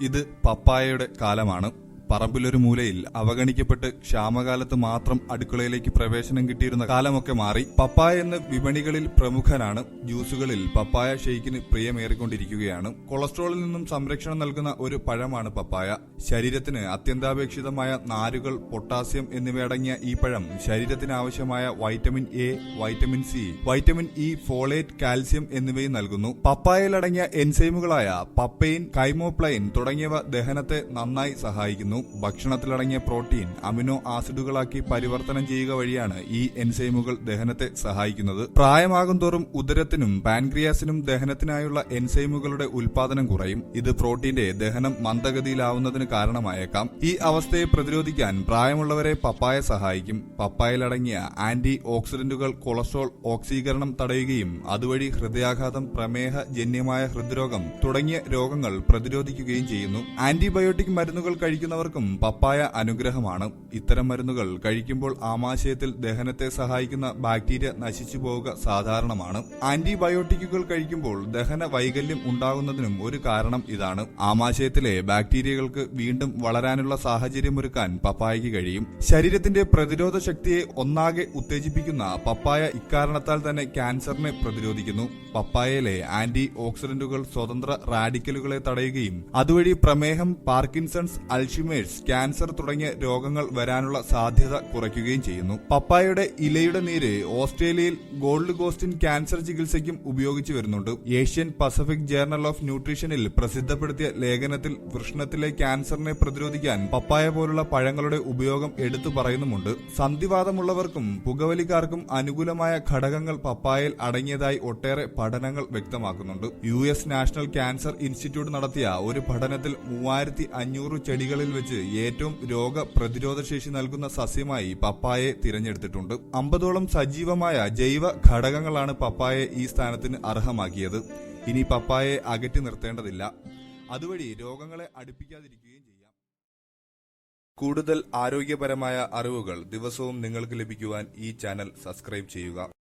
ഇത് പപ്പായയുടെ കാലമാണ്. പറമ്പിലൊരു മൂലയിൽ അവഗണിക്കപ്പെട്ട് ക്ഷാമകാലത്ത് മാത്രം അടുക്കളയിലേക്ക് പ്രവേശനം കിട്ടിയിരുന്ന കാലമൊക്കെ മാറി പപ്പായ എന്ന് വിപണികളിൽ പ്രമുഖനാണ് ജ്യൂസുകളിൽ പപ്പായ ഷെയ്ക്കിന് പ്രിയമേറിക്കൊണ്ടിരിക്കുകയാണ്. കൊളസ്ട്രോളിൽ നിന്നും സംരക്ഷണം നൽകുന്ന ഒരു പഴമാണ് പപ്പായ. ശരീരത്തിന് അത്യന്താപേക്ഷിതമായ നാരുകൾ പൊട്ടാസ്യം എന്നിവയടങ്ങിയ ഈ പഴം ശരീരത്തിന് ആവശ്യമായ vitamin A vitamin C vitamin E folate calcium എന്നിവയും നൽകുന്നു. പപ്പായയിലടങ്ങിയ എൻസൈമുകളായ പപ്പൈൻ കൈമോപ്ലൈൻ തുടങ്ങിയവ ദഹനത്തെ നന്നായി സഹായിക്കുന്നു. ഭക്ഷണത്തിലടങ്ങിയ പ്രോട്ടീൻ അമിനോ ആസിഡുകളാക്കി പരിവർത്തനം ചെയ്യുക വഴിയാണ് ഈ എൻസൈമുകൾ ദഹനത്തെ സഹായിക്കുന്നത്. പ്രായമാകും തോറും ഉദരത്തിനും പാൻക്രിയാസിനും ദഹനത്തിനായുള്ള എൻസൈമുകളുടെ ഉൽപാദനം കുറയും. ഇത് പ്രോട്ടീന്റെ ദഹനം മന്ദഗതിയിലാവുന്നതിന് കാരണമായേക്കാം. ഈ അവസ്ഥയെ പ്രതിരോധിക്കാൻ പ്രായമുള്ളവരെ പപ്പായ സഹായിക്കും. പപ്പായയിലടങ്ങിയ ആന്റി ഓക്സിഡന്റുകൾ കൊളസ്ട്രോൾ ഓക്സീകരണം തടയുകയും അതുവഴി ഹൃദയാഘാതം പ്രമേഹ ജന്യമായ ഹൃദ്രോഗം തുടങ്ങിയ രോഗങ്ങൾ പ്രതിരോധിക്കുകയും ചെയ്യുന്നു. ആന്റിബയോട്ടിക് മരുന്നുകൾ കഴിക്കുന്നവർക്കും പപ്പായ അനുഗ്രഹമാണ്. ഇത്തരം മരുന്നുകൾ കഴിക്കുമ്പോൾ ആമാശയത്തിൽ ദഹനത്തെ സഹായിക്കുന്ന ബാക്ടീരിയ നശിച്ചു പോവുക സാധാരണമാണ്. ആന്റിബയോട്ടിക്കുകൾ കഴിക്കുമ്പോൾ ദഹന വൈകല്യം ഉണ്ടാകുന്നതിനും ഒരു കാരണം ഇതാണ്. ആമാശയത്തിലെ ബാക്ടീരിയകൾക്ക് വീണ്ടും വളരാനുള്ള സാഹചര്യമൊരുക്കാൻ പപ്പായയ്ക്ക് കഴിയും. ശരീരത്തിന്റെ പ്രതിരോധ ശക്തിയെ ഒന്നാകെ ഉത്തേജിപ്പിക്കുന്ന പപ്പായ ഇക്കാരണത്താൽ തന്നെ ക്യാൻസറിനെ പ്രതിരോധിക്കുന്നു. പപ്പായയിലെ ആന്റി ഓക്സിഡന്റുകൾ സ്വതന്ത്ര റാഡിക്കലുകളെ തടയുകയും അതുവഴി പ്രമേഹം പാർക്കിൻസൺസ് അൾഷിമേഴ്സ് ക്യാൻസർ തുടങ്ങിയ രോഗങ്ങൾ വരാനുള്ള സാധ്യത കുറയ്ക്കുകയും ചെയ്യുന്നു. പപ്പായയുടെ ഇലയുടെ നീര് ഓസ്ട്രേലിയയിൽ ഗോൾഡ് കോസ്റ്റിൻ ക്യാൻസർ ചികിത്സയ്ക്കും ഉപയോഗിച്ചു വരുന്നുണ്ട്. ഏഷ്യൻ പസഫിക് ജേർണൽ ഓഫ് ന്യൂട്രീഷനിൽ പ്രസിദ്ധപ്പെടുത്തിയ ലേഖനത്തിൽ വൃഷ്ണത്തിലെ ക്യാൻസറിനെ പ്രതിരോധിക്കാൻ പപ്പായ പോലുള്ള പഴങ്ങളുടെ ഉപയോഗം എടുത്തു പറയുന്നുമുണ്ട്. സന്ധിവാദമുള്ളവർക്കും പുകവലിക്കാർക്കും അനുകൂലമായ ഘടകങ്ങൾ പപ്പായയിൽ അടങ്ങിയതായി ഒട്ടേറെ പഠനങ്ങൾ വ്യക്തമാക്കുന്നുണ്ട്. യു നാഷണൽ ക്യാൻസർ ഇൻസ്റ്റിറ്റ്യൂട്ട് നടത്തിയ ഒരു പഠനത്തിൽ മൂവായിരത്തി ചെടികളിൽ വെച്ച് ഏറ്റവും രോഗപ്രതിരോധ ശേഷി നൽകുന്ന സസ്യമായി പപ്പായെ തിരഞ്ഞെടുത്തിട്ടുണ്ട്. അമ്പതോളം സജീവമായ ജൈവ ഘടകങ്ങളാണ് പപ്പായെ ഈ സ്ഥാനത്തിന് അർഹമാക്കിയത്. ഇനി പപ്പായെ അകറ്റി നിർത്തേണ്ടതില്ല. അതുവഴി രോഗങ്ങളെ അടുപ്പിക്കാതിരിക്കുകയും ചെയ്യാം. കൂടുതൽ ആരോഗ്യപരമായ അറിവുകൾ ദിവസവും നിങ്ങൾക്ക് ലഭിക്കുവാൻ ഈ ചാനൽ സബ്സ്ക്രൈബ് ചെയ്യുക.